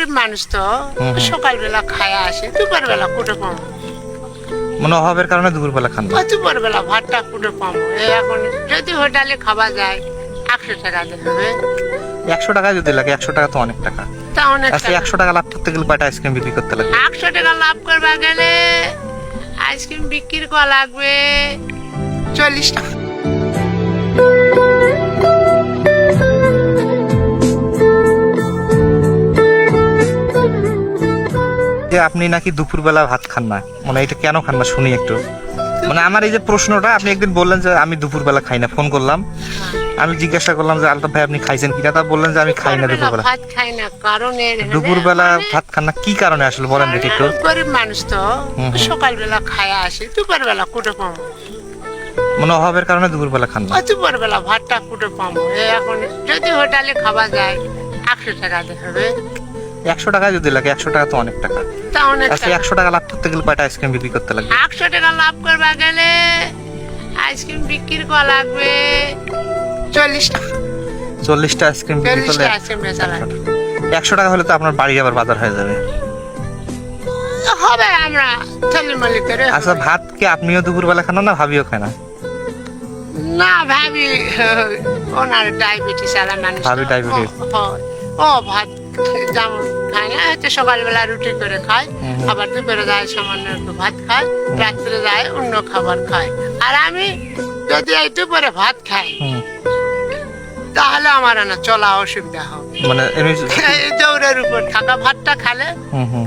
গরিব মানুষ তো। সকালবেলা খায় আসে দুপুর বেলা কুটে পাবো মানে অভাবের কারণে দুপুরবেলা খান না। ওই দুপুর বেলা ভাতটা কুটে পাবো এখন যদি হোটেলে খাওয়া যায় একশো টাকা দিতে হবে। একশো টাকা যদি লাগে একশো টাকা তো অনেক টাকা। তা অনেক একশো টাকা লাভ করতে গেলে কয়টা আইসক্রিম বিক্রি করতে লাগে? একশো টাকা লাভ করবা গেলে আইসক্রিম বিক্রি করা লাগবে চল্লিশ টাকা। আপনি নাকি দুপুরবেলা ভাত খান না? মানে এটা কেন খান না? শুনি একটু। মানে আমার এই যে প্রশ্নটা আপনি একদিন বললেন যে আমি দুপুরবেলা খাই না ফোন করলাম। আমি জিজ্ঞাসা করলাম যে আলতাফ ভাই আপনি খাইছেন কিনা? তা বললেন যে আমি খাই না দুপুরবেলা দুপুরবেলা। ভাত খাই না কারণ হলে দুপুরবেলা মানে- ভাত খান না কি কারণে আসলে? বলেন দেখি একটু। গরিব মানুষ তো। সকালবেলা খায় আসে দুপুর বেলা কুটে পাবো মানে অভাবের কারণে দুপুরবেলা খান না? ওই দুপুর বেলা ভাতটা কুটে এই এখন যদি হোটেলে খাওয়া যায় একশো টাকা দিতে হবে। একশো টাকা যদি লাগে একশো টাকা তো অনেক টাকা। অনেক আচ্ছা একশো টাকা লাভ করতে গেলে কয়টা আইসক্রিম বিক্রি করতে লাগে একশো টাকা লাভ করবা গেলে আইসক্রিম বিক্রি করা লাগবে। চল্লিশ টাকা চল্লিশটা আইসক্রিম বিক্রি করলে চল্লিশটা লাগবে একশো টাকা। হলে তো আপনার বাড়ি আবার বাজার হয়ে যাবে। হবে আমরা করে। আচ্ছা ভাত কি আপনিও দুপুরবেলা খান না ভাবিও খায় না? না ভাবি ওনার ডায়াবেটিস আলা মানুষ ভাবি ও, ও ভাত যেমন খায় না হয়তো সকালবেলা রুটি করে খায়। আবার দুপুরে যায় সামান্য একটু ভাত খায় রাত্রে যায় অন্য খাবার খায়। আর আমি যদি এই দুপুরে ভাত খাই তাহলে আমার না চলা অসুবিধা হবে। মানে এই দৌড়ের উপর থাকা ভাতটা খালে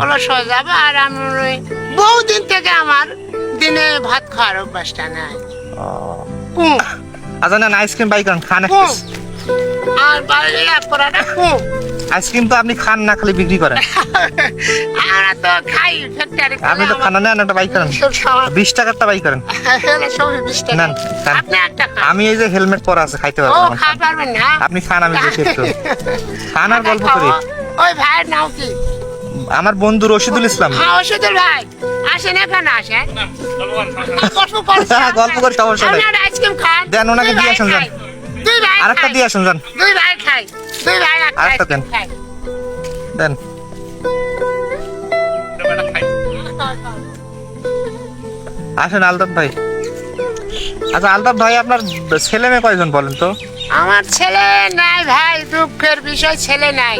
অলস হয়ে যাবে আর আমি বহুদিন থেকে আমার দিনে ভাত খাওয়ার অভ্যাসটা নাই। আচ্ছা আইসক্রিম বাই করেন খান আর বাইরে করাটা কুম আইসক্রিম তো আপনি খান না খালি বিক্রি করেন। আমরা তো খাই ফ্যাক্টরি আপনি তো খানা নেন একটা বাই করেন। বিশ টাকারটা বাই করেন। নেন, একটা আমি এই যে হেলমেট পরা আছে খাইতে পারবেন না? আপনি খান আমি দেখি একটু। খান আর গল্প করি। ওই ভাইয়ের নাম কি? আমার বন্ধু রশিদুল ইসলাম। হ্যাঁ ওষুধের ভাই। আসেন এখানে আসেন। গল্প করি হ্যাঁ, গল্প করি, সমস্যা নেই। আপনার আইসক্রিম খান। দেন, ওনাকে দিয়ে আসেন, যান। আরেকটা দিয়ে আসেন যান। দুই ভাই খাই আরেকটা দেন। দেন। আসেন আলতাফ ভাই। আচ্ছা আলতাফ ভাই আপনার ছেলে মেয়ে কয়জন বলেন তো? আমার ছেলে নাই ভাই দুঃখের বিষয় ছেলে নাই।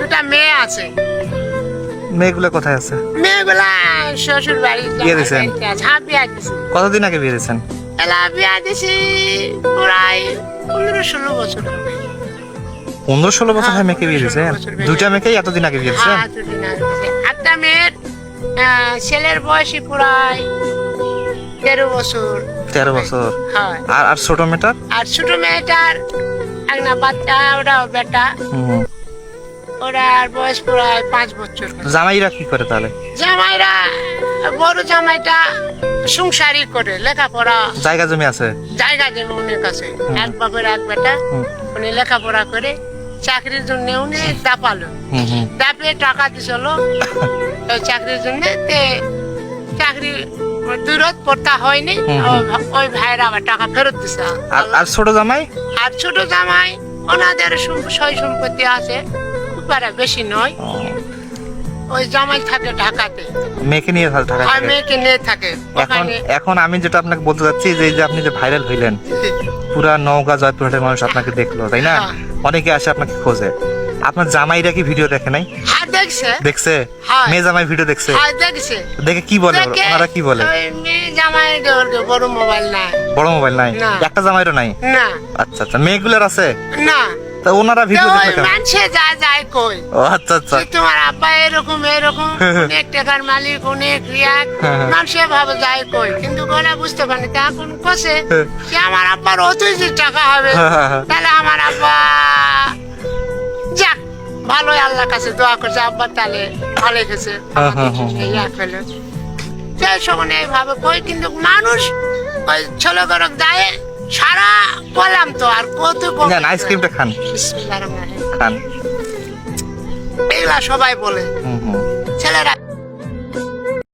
দুটা মেয়ে আছে। মেয়েগুলো কোথায় আছে? মেয়েগুলা শ্বশুর বাড়ি বিয়ে দিছেন? হ্যাঁ কতদিন আগে বিয়ে দিয়েছেন? এলা বিয়া দিছি প্রায় পনেরো ষোলো বছর। পনেরো ষোলো বছর হ্যাঁ, হয় মেয়েকে বিয়ে দিয়েছেন 15 দুইটা মেয়েকেই এতদিন আগে বিয়ে দিয়েছেন হ্যাঁ। একটা মেয়ের ছেলের বয়সী প্রায় তেরো বছর। তেরো বছর। আর আর ছোট মেয়েটার? আর ছোট মেয়েটার বাচ্চা ওরা বেটা। হুম। ওরার বয়স প্রায় পাঁচ বছর। জামাইরা কি করে তাহলে? জামাইরা বড় জামাইটা সংসারই করে লেখাপড়া। জায়গা জমি আছে? জায়গা জমি অনেক আছে। এক বাপের এক বেটা উনি লেখাপড়া করে চাকরির জন্য উনি দাপালো। দাপিয়ে টাকা দিছিল চাকরির জন্য তে চাকরি দূরত পড়তা হয়নি। ওই ভা- ওই ভাইয়ের আবার টাকা ফেরত দিছে। আর ছোট জামাই? আর ছোট জামাই ওনাদের সয় সম্পত্তি আছে খুব বেশি নয়। ওই জামাই থাকে ঢাকাতে। মেয়েকে নিয়ে থাকা আর মেয়েকে নিয়ে থাকে। এখন এখন আমি যেটা আপনাকে বলতে চাচ্ছি যে যে আপনি যে ভাইরাল হইলেন পুরা নওগাঁ জয়পুরহাটের মানুষ আপনাকে দেখল তাই না? হ্যাঁ। অনেকে আসে আপনাকে খোঁজে। আপনার জামাইরা কি ভিডিও দেখে নাই? হ্যাঁ দেখছে। দেখছে। মেয়ে জামাই ভিডিও দেখছে? হ্যাঁ দেখছে। দেখে কি বলে? ওনারা কি বলে? জামাই বড় মোবাইল নাই। বড় মোবাইল নাই? একটা জামাইরও নাই? না। আচ্ছা আচ্ছা। মেয়েগুলোর আছে? না। তা ওনারা ভিডিও দেখে কেন? মানুষে যা যায় কই। ও আচ্ছা আচ্ছা। তোমার আব্বা এরকম এরকম অনেক টাকার মালিক অনেক রিয়াক। হ্যাঁ, হ্যাঁ। মানুষে ভাবে যায় কই? কিন্তু গলা বুঝতে পারি তা কষে হ্যাঁ। যে আমার আব্বার অতই যে টাকা হবে হ্যাঁ, হ্যাঁ, হ্যাঁ। তাহলে আমার আব্বা যাক ভালোই আল্লাহর কাছে দোয়া করছে। আব্বা তাহলে ভালো গেছে। হ্যাঁ, হ্যাঁ, হ্যাঁ, ইয়া ফেলে এইভাবে কই কিন্তু মানুষ ওই ছেলে গরক দেয় সারা বললাম তো আর কত নেন আইসক্রিমটা খান। খান। এগুলা সবাই বলে। ছেলেরা হুম।